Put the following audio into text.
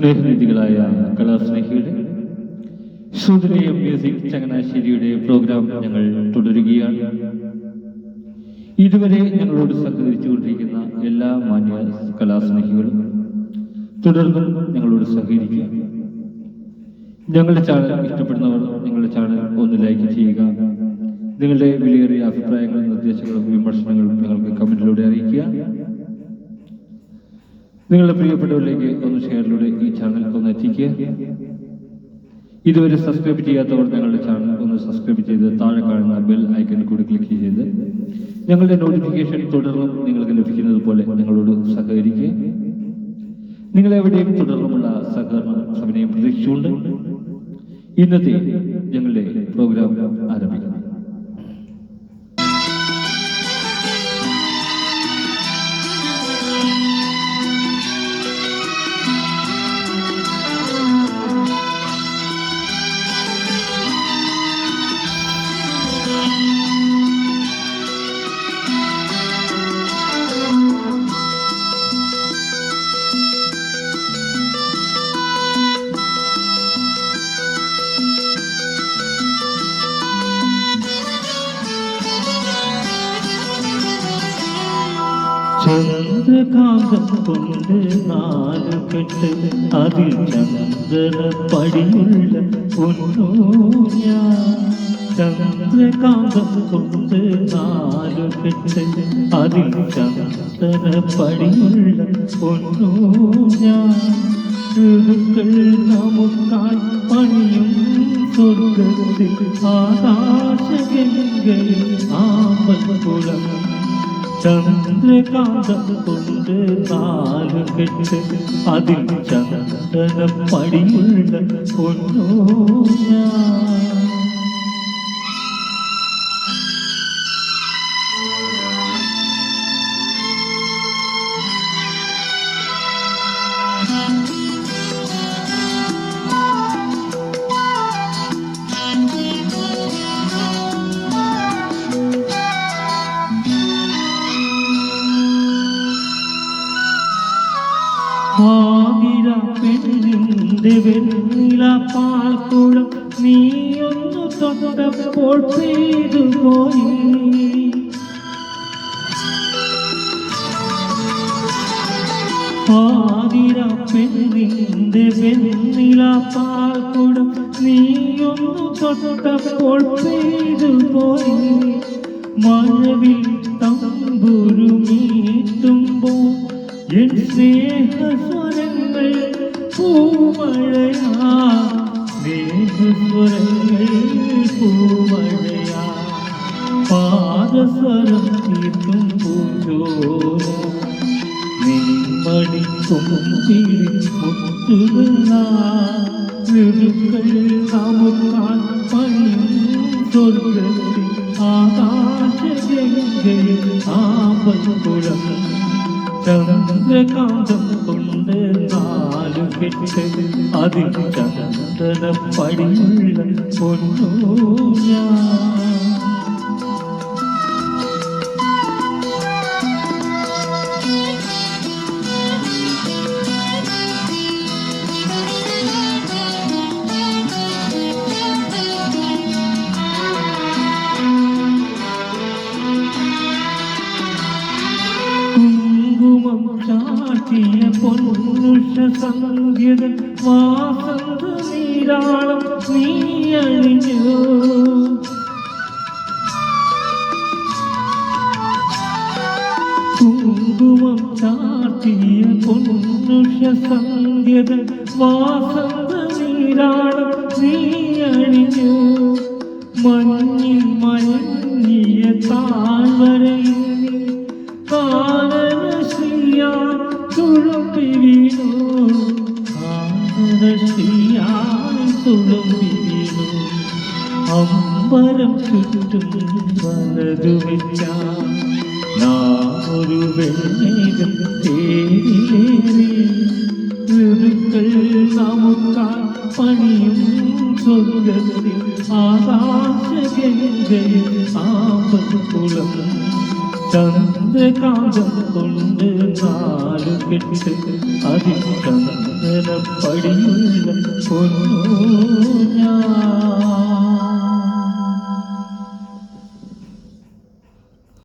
സ്നേഹനിധികളായ കലാസ്നേഹിയുടെ Sruthilaya music ചങ്ങനാശ്ശേരിയുടെ programme ഞങ്ങൾ തുടരുകയാണ്. ഇതുവരെ ഞങ്ങളോട് സഹകരിച്ചുകൊണ്ടിരിക്കുന്ന എല്ലാ മാന്യ കലാസ്നേഹികളും തുടർന്നും ഞങ്ങളോട് സഹകരിക്കുക. ഞങ്ങളുടെ ചാനൽ ഇഷ്ടപ്പെടുന്നവർ ഞങ്ങളുടെ ചാനൽ ഒന്ന് ലൈക്ക് ചെയ്യുക. നിങ്ങളുടെ വിലയേറിയ അഭിപ്രായങ്ങളും നിർദ്ദേശങ്ങളും വിമർശനങ്ങളും ഞങ്ങൾക്ക് കമന്റിലൂടെ അറിയിക്കുക. നിങ്ങളുടെ പ്രിയപ്പെട്ടവരിലേക്ക് ഒന്ന് ഷെയറിലൂടെ ഈ ചാനൽ ഒന്ന് എത്തിക്കുക. ഇതുവരെ സബ്സ്ക്രൈബ് ചെയ്യാത്തവർ ഞങ്ങളുടെ ചാനൽ ഒന്ന് സബ്സ്ക്രൈബ് ചെയ്ത് താഴെ കാണുന്ന ബെൽ ഐക്കൺ കൂടി ക്ലിക്ക് ചെയ്ത് ഞങ്ങളുടെ നോട്ടിഫിക്കേഷൻ തുടർന്നും നിങ്ങൾക്ക് ലഭിക്കുന്നത് പോലെ ഞങ്ങളോട് സഹകരിക്കുക. നിങ്ങളെവിടെയും തുടർന്നുമുള്ള സഹകരണം സവിനയം പ്രതീക്ഷിച്ചുകൊണ്ട് ഇന്നത്തെ ഞങ്ങളുടെ പ്രോഗ്രാം ആരംഭിക്കുന്നു ചന്ദ്രകാന്തം കൊണ്ട് നാലു കെട്ട് അതിൽ ചന്ദ്രന പടിയുള്ള പൊന്നോ ഞാൻ ചന്ദ്രകാന്തം കൊണ്ട് നാലു കെട്ട് അതിൽ ചന്ദ്രന പടിയുള്ള പൊന്നോ ഞാൻ ഋതുക്കൾ നമുക്കായി പണിയും സ്വർഗത്തിൽ ആകാശഗംഗയിൽ ആമ്പൽക്കുളം ചന്ദ്രകാന്തം കൊണ്ട് കാലുകെട്ട് അതിൽ ചന്ദന പടിയുള്ള പൊന്നോ ഞാൻ ആതിര പെണ്ണിന്റെ വെണ്ണില പാൽക്കുളം നീയൊന്നു തൊട്ടപ്പോൾ പെയ്തു പോയി ആതിര പെണ്ണിന്റെ വെണ്ണില പാൽക്കുളം നീയൊന്നു തൊട്ടപ്പോൾ പെയ്തു പോയി മഴവിൽ തമ്പുരുമീട്ടുമ്പോൾ സ്നേഹസ്വരങ്ങൾ പൂമഴയാ. സ്നേഹസ്വരങ്ങൾ പൂമഴയാ. പാദസ്വരം തീർക്കും പൂജോര നിമ്മടിക്കും മുത്തുകള. ഋതുക്കൾ നമുക്കാൽ പണിയും സ്വർഗത്തിൽ ആകാശഗംഗയിൽ ആപൽക്കുളം ചന്ദ്രകാന്തം കൊണ്ട് നാലു കെട്ട് അതിൽ ചന്ദ്രന പടിയുള്ള പൊന്നോ ഞാൻ പൊന്നുഷ സംഗീത വാസന്ത നീരാളം നീ അണിഞ്ഞു കുങ്കുമം ചാർത്തിയ പൊന്നുഷ സംഗീത വാസന്ത നീരാളം നീ അണിഞ്ഞു മഞ്ഞിൽ മയങ്ങിയ താഴ്വരയിൽ അമ്പരം ചുറ്റും വലതു വെച്ചാ നാമൊരു വെണ്ണേകം ഋതുക്കൾ നമുക്കാൽ പണിയും സ്വർഗത്തിൽ ആകാശഗംഗയിൽ ആപത്തുളം ചന്ദ്രകാന്തം കൊണ്ട് നാലു കെട്ട് അതിൽ ചന്ദനപ്പടിയുള്ള പൊന്നു ഞാൻ